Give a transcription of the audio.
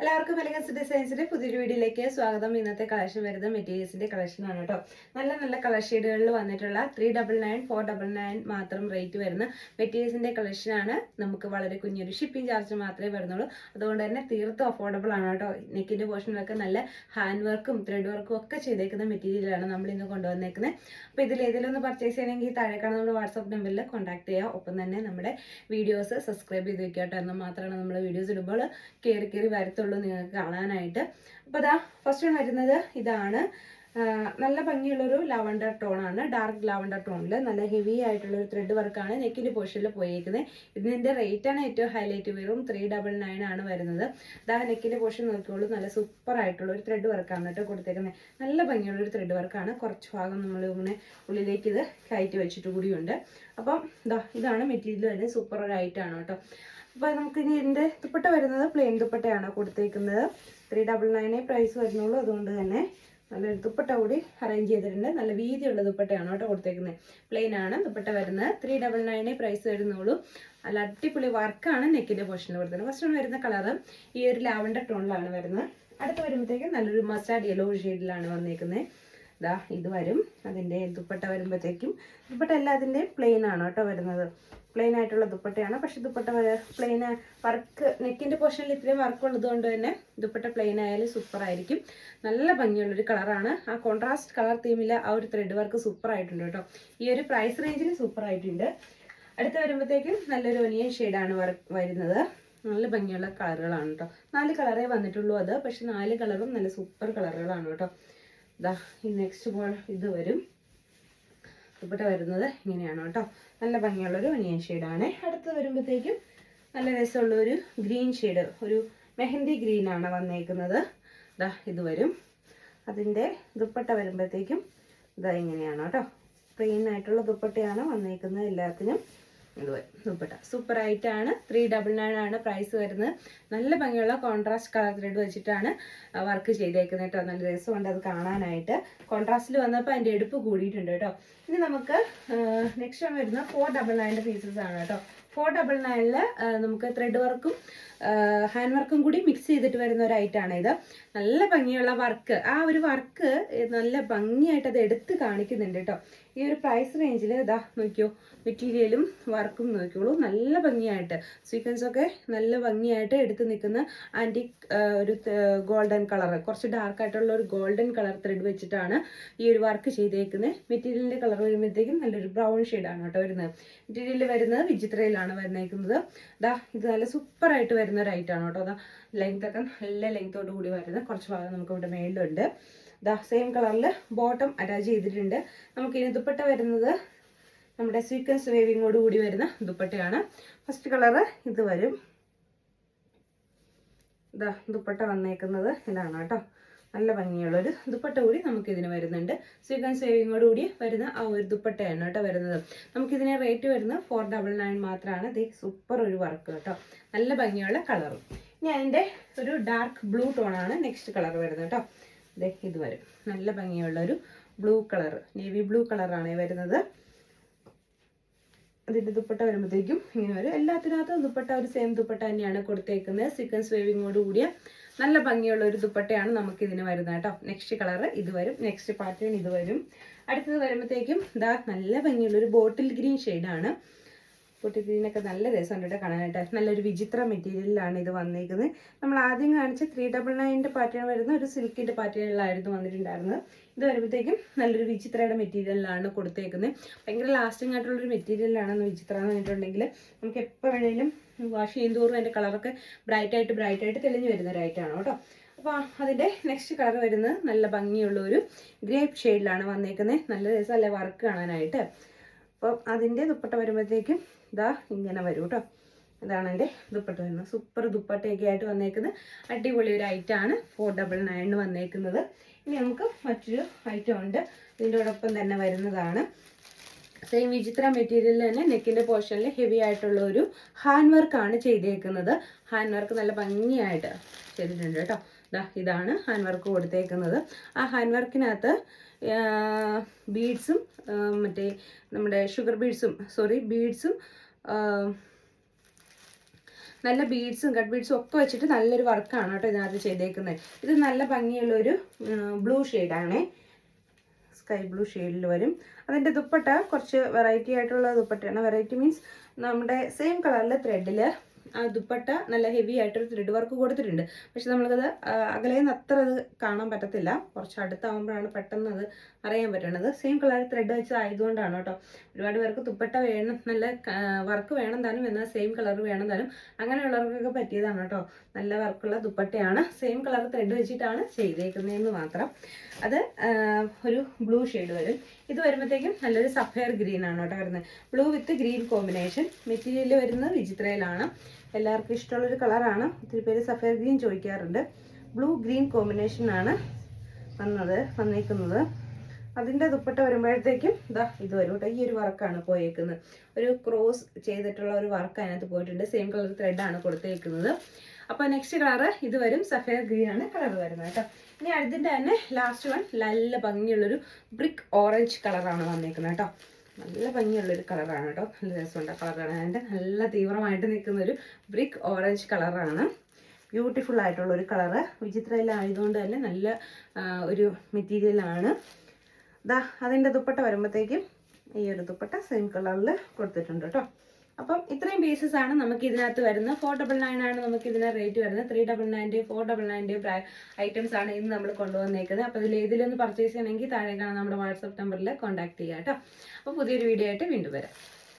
എല്ലാവർക്കും എലഗൻസ് ഡിസൈൻസിന്റെ പുതിയൊരു വീഡിയോയിലേക്ക് സ്വാഗതം. ഇന്നത്തെ കളക്ഷൻ വരുന്നത് മെറ്റീരിയൽസിന്റെ കളക്ഷൻ ആണ് കേട്ടോ നല്ല നല്ല കളർ ഷെയ്ഡുകളിൽ വന്നിട്ടുള്ള three double nine four double nine മാത്രം റേറ്റ് വരുന്ന മെറ്റീരിയൽസിന്റെ കളക്ഷൻ ആണ്. നമുക്ക് വളരെ കുഞ്ഞൊരു ഷിപ്പിംഗ് ചാർജ് മാത്രമേ വരുന്നുള്ളൂ. അതുകൊണ്ട് തന്നെ തീർത്തും അഫോർഡബിൾ ആണ് കേട്ടോ നെക്കിന്റെ പോർഷനിലൊക്കെ നല്ല ഹാൻഡ് വർക്കും ത്രെഡ് വർക്കും ഒക്കെ ചെയ്തേക്കുന്ന മെറ്റീരിയലാണ് നമ്മൾ ഇന്ന് കൊണ്ടുവന്നേക്കുന്നത് അപ്പോൾ ഇതിൽ ഏതെങ്കിലും പർച്ചേസ് ചെയ്യണമെങ്കിൽ താഴെ കാണുന്ന വാട്സാപ്പ് നമ്പറിൽ കോൺടാക്ട് ചെയ്യുക ഒപ്പം തന്നെ നമ്മുടെ വീഡിയോസ് സബ്സ്ക്രൈബ് ചെയ്ത് വെക്കുക കേട്ടോ എന്നാൽ മാത്രമാണ് നമ്മൾ വീഡിയോസ് ഇടുമ്പോൾ കയറി കയറി വരത്തുള്ളൂ. നിങ്ങൾക്ക് കാണാനായിട്ട്. അപ്പോൾ ഇതാ ഫസ്റ്റ് വരുന്നത് ഇതാണ്. നല്ല ഭംഗിയുള്ളൊരു ലാവണ്ടർ ടോണാണ് ഡാർക്ക് ലാവണ്ടർ ടോണിൽ നല്ല ഹെവി ആയിട്ടുള്ള ഒരു ത്രെഡ് വർക്കാണ് നെക്കിന്റെ പോർഷനിൽ പോയേക്കുന്നത് ഇതിന്റെ റേറ്റാണ് ഏറ്റവും ഹൈലൈറ്റ് വെറും ത്രീ ഡബിൾ നയൻ ആണ് വരുന്നത്. ഇതാ നെക്കിന്റെ പോർഷൻ നോക്കിയോളൂ നല്ല സൂപ്പർ ആയിട്ടുള്ള ഒരു ത്രെഡ് വർക്കാണ് കേട്ടോ കൊടുത്തേക്കുന്നത് നല്ല ഭംഗിയുള്ള ഒരു ത്രെഡ് വർക്കാണ് കുറച്ച് ഭാഗം നമ്മൾ ഇങ്ങനെ ഉള്ളിലേക്ക് ഇത് കയറ്റി വെച്ചിട്ട് കൂടിയുണ്ട്. അപ്പം ഇതാ ഇതാണ് മെറ്റീരിയൽ തന്നെ സൂപ്പർ ഒരു ഐറ്റാണ് കേട്ടോ അപ്പോൾ നമുക്ക് ഇനി ഇതിന്റെ ദുപ്പട്ട വരുന്നത് പ്ലെയിൻ ദുപ്പട്ടയാണ് കൊടുത്തേക്കുന്നത്. ത്രീ ഡബിൾ നയനെ പ്രൈസ് വരുന്നുള്ളൂ. അതുകൊണ്ട് തന്നെ നല്ലൊരു ദുപ്പട്ട കൂടി അറേഞ്ച് ചെയ്തിട്ടുണ്ട്. നല്ല വീതിയുള്ള ദുപ്പട്ടയാണ് കേട്ടോ കൊടുത്തേക്കുന്നത്. പ്ലെയിൻ ആണ് ദുപ്പട്ട വരുന്നത്. ത്രീ ഡബിൾ നയനെ പ്രൈസ് വരുന്നുള്ളൂ. നല്ല അടിപൊളി വർക്കാണ് നെക്കിന്റെ പോർഷനിൽ കൊടുത്തത് ഫസ്റ്റ് വരുന്ന കളറ് ഈ ഒരു ലാവണ്ടർ ടോണിലാണ് വരുന്നത്. അടുത്ത് വരുമ്പോഴത്തേക്കും നല്ലൊരു മസ്റ്റാർഡ് യെല്ലോ ഷെയ്ഡിലാണ് വന്നേക്കുന്നത്. ദാ ഇത് വരും. അതിന്റെ ദുപ്പട്ട വരുമ്പോഴത്തേക്കും ദുപ്പട്ട എല്ലാത്തിന്റെയും പ്ലെയിൻ ആണ് കേട്ടോ വരുന്നത്. പ്ലെയിൻ ആയിട്ടുള്ള ദുപ്പട്ടയാണ്. പക്ഷെ ദുപ്പട്ട പ്ലെയിൻ വർക്ക് നെക്കിന്റെ പോർഷനിൽ ഇത്രയും വർക്ക് ഉള്ളത് കൊണ്ട് തന്നെ ദുപ്പട്ട പ്ലെയിൻ ആയാലും സൂപ്പർ ആയിരിക്കും. നല്ല ഭംഗിയുള്ളൊരു കളറാണ് ആ കോൺട്രാസ്റ്റ് കളർ തീമിൽ ആ ഒരു ത്രെഡ് വർക്ക് സൂപ്പർ ആയിട്ടുണ്ട് കേട്ടോ. ഈ ഒരു പ്രൈസ് റേഞ്ചിൽ സൂപ്പർ ആയിട്ടുണ്ട്. അടുത്ത് വരുമ്പോഴത്തേക്കും നല്ലൊരു ഒനിയൻ ഷെയ്ഡാണ് വരുന്നത്. നല്ല ഭംഗിയുള്ള കളറുകളാണ് കേട്ടോ. നാല് കളറേ വന്നിട്ടുള്ളൂ അത്. പക്ഷെ നാല് കളറും നല്ല സൂപ്പർ കളറുകളാണ് കേട്ടോ. ഇതാ ഈ നെക്സ്റ്റ് ബോൾ ഇത് വരും. ദുപ്പട്ട വരുന്നത് ഇങ്ങനെയാണ് കേട്ടോ. നല്ല ഭംഗിയുള്ളൊരു ഒനിയൻ ഷെയ്ഡാണ് അടുത്ത് വരുമ്പോഴത്തേക്കും നല്ല രസമുള്ള ഒരു ഗ്രീൻ ഷെയ്ഡ് ഒരു മെഹന്തി ഗ്രീൻ ആണ് വന്നേക്കുന്നത്. ഇതാ ഇത് വരും. അതിന്റെ ദുപ്പട്ട വരുമ്പോഴത്തേക്കും ഇതാ ഇങ്ങനെയാണ് കേട്ടോ. പ്ലെയിൻ ആയിട്ടുള്ള ദുപ്പട്ടയാണ് വന്നേക്കുന്നത് എല്ലാത്തിനും. ദുപ്പട്ട സൂപ്പർ ആയിട്ടാണ്. ത്രീ ഡബിൾ നയൻ ആണ് പ്രൈസ് വരുന്നത്. നല്ല ഭംഗിയുള്ള കോൺട്രാസ്റ്റ് കളർ ത്രെഡ് വെച്ചിട്ടാണ് വർക്ക് ചെയ്തേക്കുന്നത് കേട്ടോ. നല്ല രസമുണ്ട് അത് കാണാനായിട്ട്. കോൺട്രാസ്റ്റിൽ വന്നപ്പോൾ അതിന്റെ എടുപ്പ് കൂടിയിട്ടുണ്ട് കേട്ടോ. ഇനി നമുക്ക് നെക്സ്റ്റ് വരുന്ന ഫോർ ഡബിൾ നയന്റെ പീസസ് ആണ് കേട്ടോ. ഫോർ ഡബിൾ നയനിൽ നമുക്ക് ത്രെഡ് വർക്കും ഹാൻഡ് വർക്കും കൂടി മിക്സ് ചെയ്തിട്ട് വരുന്ന ഒരു ഐറ്റാണ് ഇത്. നല്ല ഭംഗിയുള്ള വർക്ക് ആ ഒരു വർക്ക് നല്ല ഭംഗിയായിട്ട് അത് എടുത്ത് കാണിക്കുന്നുണ്ട് കേട്ടോ. ഈ ഒരു പ്രൈസ് റേഞ്ചിൽ ഇതാ നോക്കിയോ മെറ്റീരിയലും വർക്കും നോക്കിയോളൂ. നല്ല ഭംഗിയായിട്ട്. സീക്വൻസ് ഒക്കെ നല്ല ഭംഗിയായിട്ട് എടുത്ത് നിൽക്കുന്ന ആന്റി ഒരു ഗോൾഡൻ കളർ കുറച്ച് ഡാർക്ക് ആയിട്ടുള്ള ഒരു ഗോൾഡൻ കളർ ത്രെഡ് വെച്ചിട്ടാണ് ഈ ഒരു വർക്ക് ചെയ്തേക്കുന്നത്. മെറ്റീരിയലിന്റെ കളർ വരുമ്പോഴത്തേക്കും നല്ലൊരു ബ്രൗൺ ഷെയ്ഡാണ് കേട്ടോ വരുന്നത്. മെറ്റീരിയൽ വരുന്നത് വിചിത്രയിലാണ് വരുന്നേക്കുന്നത് ദാ ഇത് നല്ല സൂപ്പറായിട്ട് വരുന്ന ഒരു ഐറ്റാണ് കേട്ടോ. അതാ ലെങ്ത് ഒക്കെ നല്ല ലെങ്ത്തോട് കൂടി വരുന്ന കുറച്ച് ഭാഗം നമുക്ക് ഇവിടെ മേളിലുണ്ട്. ദാ സെയിം കളറിൽ ബോട്ടം അറ്റാച്ച് ചെയ്തിട്ടുണ്ട്. നമുക്ക് ഇനി ദുപ്പട്ട വരുന്നത് നമ്മുടെ സീക്വൻസ് വേവിങ്ങോട് കൂടി വരുന്ന ദുപ്പട്ടയാണ്. ഫസ്റ്റ് കളറ് ഇത് വരും. ഇതാ ദുപ്പട്ട വന്നേക്കുന്നത് ഇതാണ് കേട്ടോ. നല്ല ഭംഗിയുള്ളൊരു ദുപ്പട്ട കൂടി നമുക്ക് ഇതിന് വരുന്നുണ്ട് സീക്വൻസ് സേവിങ്ങോട് കൂടി വരുന്ന ആ ഒരു ദുപ്പട്ടയാണ് കേട്ടോ വരുന്നത്. നമുക്കിതിന് റേറ്റ് വരുന്നത് ഫോർ ഡബിൾ നയൻ മാത്രമാണ് ഇത് സൂപ്പർ ഒരു വർക്ക് കേട്ടോ. നല്ല ഭംഗിയുള്ള കളറും ഇനി അതിന്റെ ഒരു ഡാർക്ക് ബ്ലൂ ടോണാണ് നെക്സ്റ്റ് കളർ വരുന്നത് കേട്ടോ. ദേ ഇത് വരും. നല്ല ഭംഗിയുള്ള ഒരു ബ്ലൂ കളർ നേവി ബ്ലൂ കളറാണ് വരുന്നത്. അതിന്റെ ദുപ്പട്ട വരുമ്പോഴത്തേക്കും ഇങ്ങനെ വരും. എല്ലാത്തിനകത്തും ദുപ്പട്ട ഒരു സെയിം ദുപ്പട്ട തന്നെയാണ് കൊടുത്തേക്കുന്നത്. സീക്വൻസ് വേവിങ്ങോട് കൂടിയ നല്ല ഭംഗിയുള്ള ഒരു ദുപ്പട്ടയാണ് നമുക്ക് ഇതിന് വരുന്നത് കേട്ടോ. നെക്സ്റ്റ് കളർ ഇത് വരും. നെക്സ്റ്റ് പാറ്റേൺ ഇത് വരും. അടുത്തത് വരുമ്പോഴത്തേക്കും ഇതാ നല്ല ഭംഗിയുള്ള ഒരു ബോട്ടിൽ ഗ്രീൻ ഷെയ്ഡാണ് ബോട്ടിൽ ഗ്രീനൊക്കെ നല്ല രസമുണ്ട് കേട്ടോ കാണാനായിട്ട്. നല്ലൊരു വിചിത്ര മെറ്റീരിയലിലാണ് ഇത് വന്നിരിക്കുന്നത് നമ്മൾ ആദ്യം കാണിച്ച ത്രീ ഡബിൾ നയന്റെ പാറ്റേൺ വരുന്ന ഒരു സിൽക്കിന്റെ പാറ്റേണിലായിരുന്നു വന്നിട്ടുണ്ടായിരുന്നത്. ഇത് വരുമ്പോഴത്തേക്കും നല്ലൊരു വിചിത്രയുടെ മെറ്റീരിയലിലാണ് കൊടുത്തേക്കുന്നത്. ഭയങ്കര ലാസ്റ്റിംഗ് ആയിട്ടുള്ളൊരു മെറ്റീരിയലാണെന്ന് വിചിത്ര എന്ന് പറഞ്ഞിട്ടുണ്ടെങ്കിൽ നമുക്ക് എപ്പോൾ വേണേലും വാഷ് ചെയ്യും തോറും അതിന്റെ കളറൊക്കെ ബ്രൈറ്റായിട്ട് ബ്രൈറ്റായിട്ട് തെളിഞ്ഞു വരുന്ന ഒരു കേട്ടോ. അപ്പോൾ അതിന്റെ നെക്സ്റ്റ് കളർ വരുന്നത് നല്ല ഭംഗിയുള്ള ഒരു ഗ്രേപ്പ് ഷെയ്ഡിലാണ് വന്നേക്കുന്നത്. നല്ല രസമല്ലേ വർക്ക് കാണാനായിട്ട്. അപ്പോൾ അതിന്റെ ദുപ്പട്ട വരുമ്പോഴത്തേക്കും ഇതാ ഇങ്ങനെ വരും കേട്ടോ. ഇതാണ് എന്റെ ദുപ്പട്ട വരുന്നത്. സൂപ്പർ ദുപ്പട്ടയൊക്കെ ആയിട്ട് വന്നേക്കുന്നത്. അടിപൊളി ഒരു ഐറ്റമാണ് ഫോർ ഡബിൾ നയൻ വന്നേക്കുന്നത്. ഇനി നമുക്ക് മറ്റൊരു ഐറ്റം ഉണ്ട്. ഇതിന്റെയോടൊപ്പം തന്നെ വരുന്നതാണ്. സെയിം വിചിത്ര മെറ്റീരിയലിൽ തന്നെ നെക്കിന്റെ പോർഷനിൽ ഹെവി ആയിട്ടുള്ള ഒരു ഹാൻഡ് വർക്കാണ് ചെയ്തേക്കുന്നത്. ഹാൻഡ് വർക്ക് നല്ല ഭംഗിയായിട്ട് ചെയ്തിട്ടുണ്ട് കേട്ടോ. ഇതാണ് ഹാൻഡ് വർക്ക് കൊടുത്തേക്കുന്നത്. ആ ഹാൻഡ് വർക്കിനകത്ത് ബീഡ്സും മറ്റേ നമ്മുടെ ഷുഗർ ബീഡ്സും സോറി ബീഡ്സും നല്ല ബീഡ്സും കട്ട് ബീഡ്സും ഒക്കെ വെച്ചിട്ട് നല്ലൊരു വർക്കാണ് കേട്ടോ ഇതിനകത്ത് ചെയ്തേക്കുന്നത്. ഇത് നല്ല ഭംഗിയുള്ളൊരു ബ്ലൂ ഷെയ്ഡാണേ സ്കൈ ബ്ലൂ ഷെയ്ഡിൽ വരും. അതിന്റെ ദുപ്പട്ട കുറച്ച് വെറൈറ്റി ആയിട്ടുള്ള ദുപ്പട്ടയാണ്. വെറൈറ്റി മീൻസ് നമ്മുടെ സെയിം കളറിൽ ത്രെഡിൽ ആ ദുപ്പട്ട നല്ല ഹെവി ആയിട്ടൊരു ത്രെഡ് വർക്ക് കൊടുത്തിട്ടുണ്ട്. പക്ഷെ നമ്മൾക്കത് അകലേന്ന് അത്ര അത് കാണാൻ പറ്റത്തില്ല. കുറച്ച് അടുത്താവുമ്പോഴാണ് പെട്ടെന്ന് അത് അറിയാൻ പറ്റണത്. സെയിം കളർ ത്രെഡ് വെച്ചതായതുകൊണ്ടാണ് കേട്ടോ. ഒരുപാട് പേർക്ക് ദുപ്പട്ട വേണം നല്ല വർക്ക് വേണം താനും എന്നാൽ സെയിം കളർ വേണം താനും. അങ്ങനെയുള്ളവർക്കൊക്കെ പറ്റിയതാണ് കേട്ടോ. നല്ല വർക്കുള്ള ദുപ്പട്ടയാണ്. സെയിം കളർ ത്രെഡ് വെച്ചിട്ടാണ് ചെയ്തേക്കുന്നതെന്ന് മാത്രം. അത് ഒരു ബ്ലൂ ഷെയ്ഡ് വരും. ഇത് വരുമ്പോഴത്തേക്കും നല്ലൊരു സഫയർ ഗ്രീൻ ആണ് കേട്ടോ വരുന്നത്. Blue with green combination material വരുന്നത് വിചിത്രയിലാണ്. എല്ലാവർക്കും ഇഷ്ടമുള്ളൊരു കളറാണ്. ഒത്തിരി പേര് സഫയർ ഗ്രീൻ ചോദിക്കാറുണ്ട് ബ്ലൂ ഗ്രീൻ കോമ്പിനേഷനാണ് വന്നത് വന്നേക്കുന്നത്. അതിന്റെ ദുപ്പട്ട വരുമ്പോഴത്തേക്കും ഇതാ ഇത് വരും കേട്ടോ. ഈ ഒരു വർക്കാണ് പോയേക്കുന്നത്. ഒരു ക്രോസ് ചെയ്തിട്ടുള്ള ഒരു വർക്ക് അതിനകത്ത് പോയിട്ടുണ്ട്. സെയിം കളർ ത്രെഡാണ് കൊടുത്തേക്കുന്നത്. അപ്പോൾ നെക്സ്റ്റ് കളറ് ഇത് വരും. സഫയർ ഗ്രീൻ ആണ് കളർ വരുന്നത് കേട്ടോ. ഇനി അടുത്തിന്റെ തന്നെ ലാസ്റ്റ് വൺ നല്ല ഭംഗിയുള്ളൊരു ബ്രിക്ക് ഓറഞ്ച് കളറാണ് വന്നേക്കുന്നത് കേട്ടോ. നല്ല ഭംഗിയുള്ളൊരു കളറാണ് കേട്ടോ നല്ല രസമുണ്ട് കളറാണ് അതിന്റെ നല്ല തീവ്രമായിട്ട് നിൽക്കുന്ന ഒരു ബ്രിക്ക് ഓറഞ്ച് കളറാണ് ബ്യൂട്ടിഫുൾ ആയിട്ടുള്ള ഒരു കളറ് വിചിത്രയിലായതുകൊണ്ട് തന്നെ നല്ല ഒരു മെറ്റീരിയലാണ് ദാ അതിന്റെ ദുപ്പട്ട വരുമ്പോഴത്തേക്കും ഈ ഒരു ദുപ്പട്ട സെയിം കളറിൽ കൊടുത്തിട്ടുണ്ട് കേട്ടോ അപ്പം ഇത്രയും പീസസ് ആണ് നമുക്ക് ഇതിനകത്ത് വരുന്നത്. ഫോർ ഡബിൾ നയൻ ആണ് നമുക്ക് ഇതിന് റേറ്റ് വരുന്നത് ത്രീ ഡബിൾ നയന്റെയും ഫോർ ഡബിൾ നയന്റെയും ഐറ്റംസ് ആണ് ഇന്ന് നമ്മൾ കൊണ്ടുവന്നേക്കുന്നത്. അപ്പോൾ ഇതിൽ ഏതിലൊന്ന് പർച്ചേസ് ചെയ്യണമെങ്കിൽ താഴെ കാണാൻ നമ്മുടെ വാട്സപ്പ് നമ്പറിൽ കോൺടാക്ട് ചെയ്യാം കേട്ടോ അപ്പോൾ പുതിയൊരു വീഡിയോ ആയിട്ട് വീണ്ടും വരാം.